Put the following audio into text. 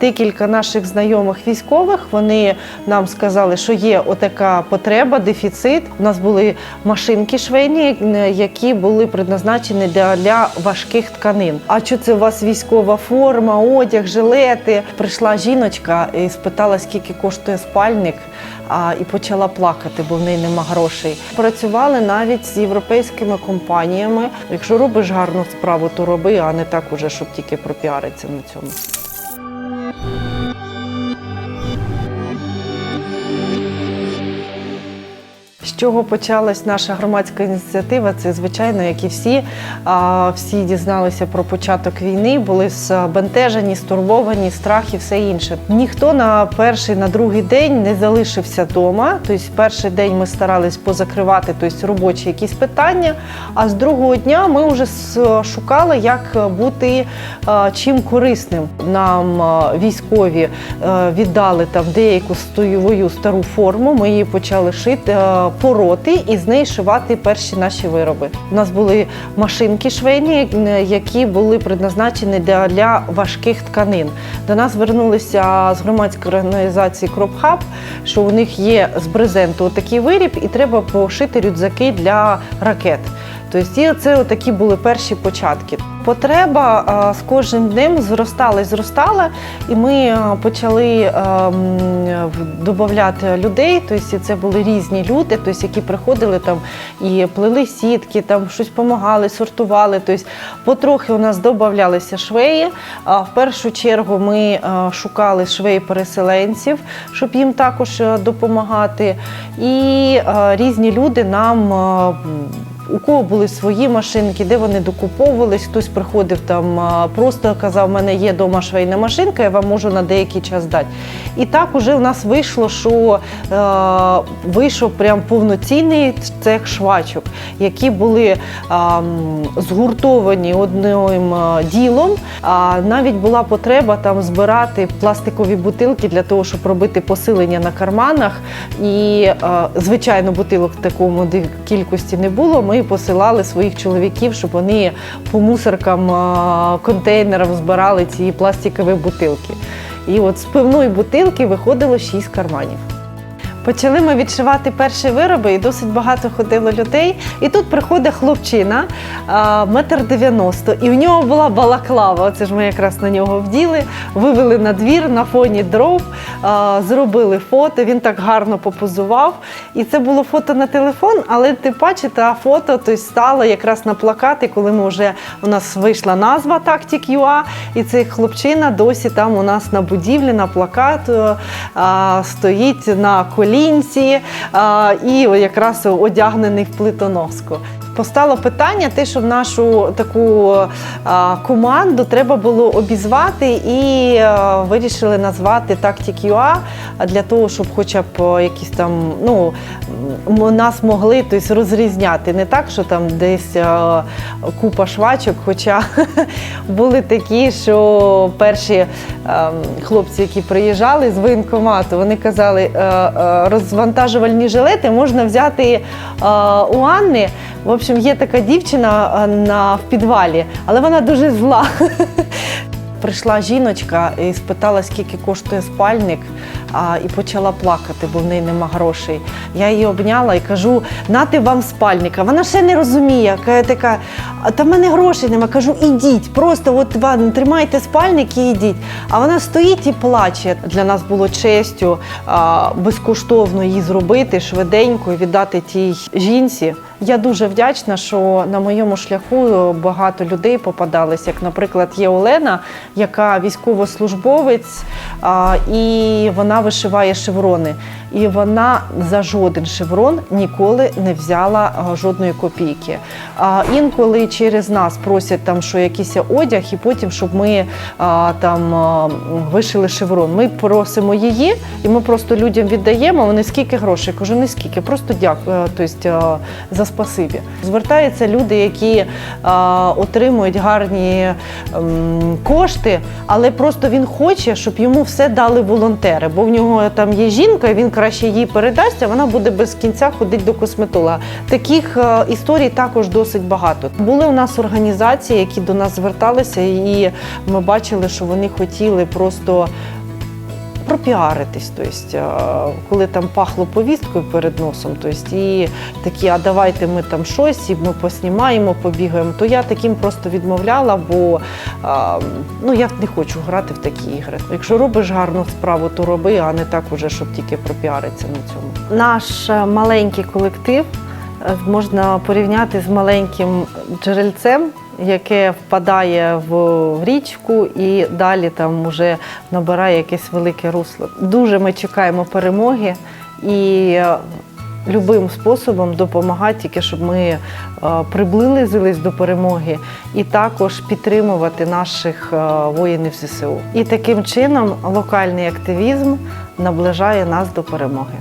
Декілька наших знайомих військових вони нам сказали, що є отака потреба, дефіцит. У нас були машинки швейні, е, які були предназначені для, важких тканин. А що це у вас військова форма, одяг, жилети? Прийшла жіночка і спитала, скільки коштує спальник. А, і почала плакати, бо в неї нема грошей. Працювали навіть з європейськими компаніями. Якщо робиш гарну справу, то роби, а не так уже, щоб тільки пропіаритися на цьому. З чого почалась наша громадська ініціатива? Це звичайно, як і всі. Всі дізналися про початок війни, були збентежені, стурбовані, страх і все інше. Ніхто на перший, на другий день не залишився вдома. Тобто, перший день ми старались позакривати тобто, робочі якісь питання. А з другого дня ми вже шукали, як бути чим корисним. Нам військові віддали там деяку стойову стару форму. Ми її почали шити, пороти і з неї шивати перші наші вироби. У нас були машинки швейні, які були предназначені для, для важких тканин. До нас звернулися з громадської організації Кропхаб, що у них є з брезенту такий виріб, і треба пошити рюкзаки для ракет. Тобто, це такі були перші початки. Потреба з кожним днем зростала і зростала, і ми почали а, м, в- додавати людей. Тобто, це були різні люди, тобто, які приходили там і плели сітки, там щось допомагали, сортували. Тобто, потрохи у нас додавалися швеї. В першу чергу ми шукали швеї-переселенців, щоб їм також е, допомагати. І різні люди нам. У кого були свої машинки, де вони докуповувались, хтось приходив там, просто казав, у мене є дома швейна машинка, я вам можу на деякий час дати. І так уже у нас вийшло, що е, вийшов прям повноцінний цех швачок, які були м, згуртовані одним ділом. А навіть була потреба там збирати пластикові бутилки для того, щоб робити посилення на карманах. І, е, звичайно, бутилок в такому кількості не було. Ми посилали своїх чоловіків, щоб вони по мусоркам, контейнерам збирали ці пластикові бутилки. І от з пивної бутилки виходило шість карманів. Почали ми відшивати перші вироби, і досить багато ходило людей. І тут приходить хлопчина, метр дев'яносто, і в нього була балаклава. Оце ж ми якраз на нього вділи, вивели на двір на фоні дров, зробили фото. Він так гарно попозував. І це було фото на телефон, але ти бачите, а фото тобто, стало якраз на плакати, коли ми вже у нас вийшла назва Tactic.ua, і цей хлопчина досі там у нас на будівлі, на плакат стоїть на колінці а, і якраз одягнений в плитоноску. Постало питання, те, що в нашу таку команду треба було обізвати, і вирішили назвати Tactic.ua для того, щоб хоча б якісь там ну нас могли тобто, розрізняти. Не так, що там десь купа швачок, хоча були такі, що перші ем, хлопці, які приїжджали з воєнкомату, вони казали, «Е, е, розвантажувальні жилети можна взяти у Анни. Общем, є така дівчина е, на, в підвалі, але вона дуже зла. Прийшла жіночка і спитала, скільки коштує спальник, а, і почала плакати, бо в неї нема грошей. Я її обняла і кажу: нати вам спальника. Вона ще не розуміє. Каже така, та в мене грошей нема. Кажу, ідіть, просто от вам тримайте спальник і йдіть. А вона стоїть і плаче. Для нас було честю а, безкоштовно її зробити швиденько і віддати тій жінці. Я дуже вдячна, що на моєму шляху багато людей попадались. Як, наприклад, є Олена, яка військовослужбовець, і вона вишиває шеврони. І вона за жоден шеврон ніколи не взяла жодної копійки. Інколи через нас просять там, що якийсь одяг, і потім, щоб ми там вишили шеврон. Ми просимо її, і ми просто людям віддаємо. Вони скільки грошей? Кажу, не скільки, просто дякую. Тобто, а, спасибі. Звертаються люди, які а, отримують гарні ем, кошти, але просто він хоче, щоб йому все дали волонтери, бо в нього там є жінка, і він краще їй передасть, а вона буде без кінця ходити до косметолога. Таких е, історій також досить багато. Були у нас організації, які до нас зверталися, і ми бачили, що вони хотіли просто пропіаритись, тобто, е, коли там пахло повісткою перед носом, тобто, і такі, а давайте ми там щось, і ми поснімаємо, побігаємо, то я таким просто відмовляла, бо е, ну, я не хочу грати в такі ігри. Якщо робиш гарну справу, то роби, а не так уже, щоб тільки пропіаритися на цьому. Наш е, маленький колектив можна порівняти з маленьким джерельцем, яке впадає в річку і далі там вже набирає якесь велике русло. Дуже ми чекаємо перемоги і е, любим способом допомагати, тільки щоб ми е, приблизились до перемоги, і також підтримувати наших е, воїнів ЗСУ. І таким чином локальний активізм наближає нас до перемоги.